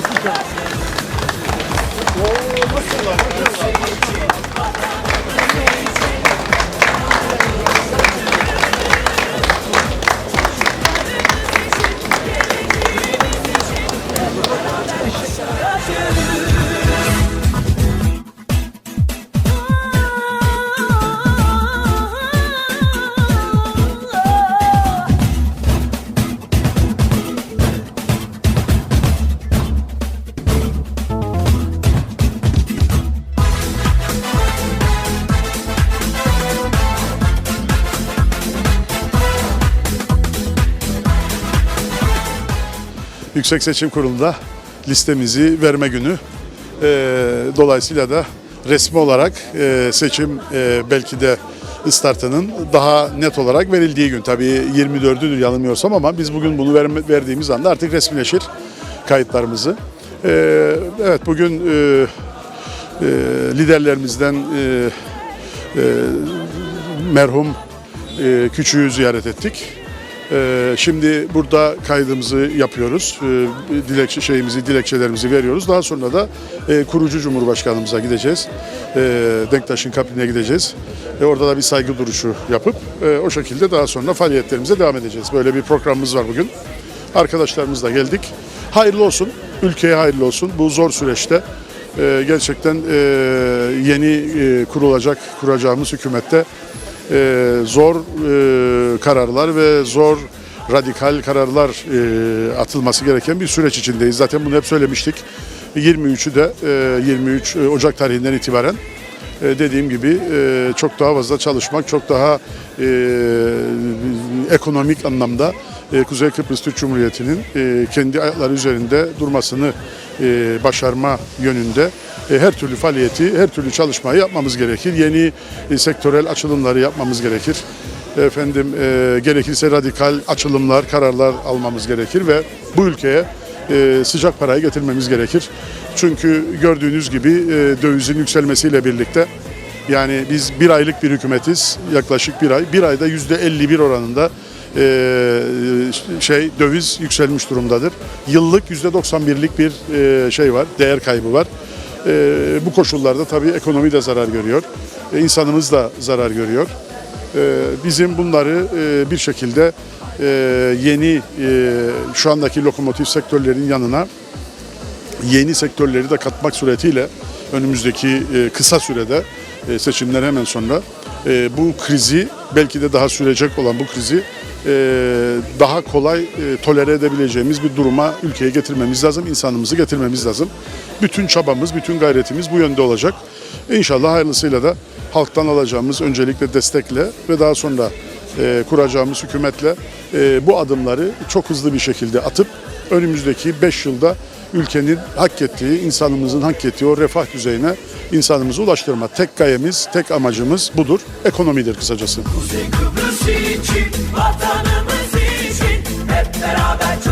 kalsın. Oo, nasıl lan? Yüksek Seçim Kurulu'nda listemizi verme günü. Ee, dolayısıyla da resmi olarak e, seçim e, belki de startının daha net olarak verildiği gün. Tabii 24'üdür yanılmıyorsam ama biz bugün bunu verdiğimiz anda artık resmileşir kayıtlarımızı. Ee, evet bugün e, liderlerimizden merhum küçüğü ziyaret ettik. Ee, Şimdi burada kaydımızı yapıyoruz. Ee, Dilekçe şeyimizi, dilekçelerimizi veriyoruz. Daha sonra da e, kurucu Cumhurbaşkanımıza gideceğiz. Ee, Denktaş'ın kabinine gideceğiz. E, Orada da bir saygı duruşu yapıp e, o şekilde daha sonra faaliyetlerimize devam edeceğiz. Böyle bir programımız var bugün. Arkadaşlarımızla geldik. Hayırlı olsun. Ülkeye hayırlı olsun. Bu zor süreçte gerçekten yeni kurulacak, kuracağımız hükümette e, zor e, kararlar ve zor radikal kararlar e, atılması gereken bir süreç içindeyiz. Zaten bunu hep söylemiştik. 23'ü de e, 23 Ocak tarihinden itibaren e, dediğim gibi e, çok daha fazla çalışmak, çok daha e, ekonomik anlamda e, Kuzey Kıbrıs Türk Cumhuriyeti'nin e, kendi ayakları üzerinde durmasını e, başarma yönünde e, her türlü faaliyeti, her türlü çalışmayı yapmamız gerekir. Yeni e, sektörel açılımları yapmamız gerekir. Efendim e, gerekirse radikal açılımlar, kararlar almamız gerekir ve bu ülkeye e, sıcak parayı getirmemiz gerekir. Çünkü gördüğünüz gibi e, dövizin yükselmesiyle birlikte yani biz bir aylık bir hükümetiz yaklaşık bir ay. Bir ayda yüzde 51 oranında e, şey döviz yükselmiş durumdadır. Yıllık yüzde 91'lik bir şey var, değer kaybı var. Bu koşullarda tabii ekonomi de zarar görüyor. İnsanımız da zarar görüyor. Bizim bunları bir şekilde e, yeni e, şu andaki lokomotif sektörlerin yanına yeni sektörleri de katmak suretiyle önümüzdeki e, kısa sürede e, seçimler hemen sonra e, bu krizi belki de daha sürecek olan bu krizi e, daha kolay e, tolere edebileceğimiz bir duruma ülkeye getirmemiz lazım, insanımızı getirmemiz lazım. Bütün çabamız, bütün gayretimiz bu yönde olacak. İnşallah hayırlısıyla da halktan alacağımız öncelikle destekle ve daha sonra e, kuracağımız hükümetle e, bu adımları çok hızlı bir şekilde atıp önümüzdeki 5 yılda ülkenin hak ettiği, insanımızın hak ettiği o refah düzeyine insanımızı ulaştırma. Tek gayemiz, tek amacımız budur. Ekonomidir kısacası. Kuzey Kıbrıs için, vatanımız için hep beraber